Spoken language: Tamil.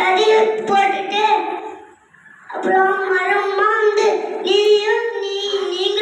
பதிவு போட்டுட்டு அப்புறம் மரம் வந்து நீயும் நீ நீங்கள்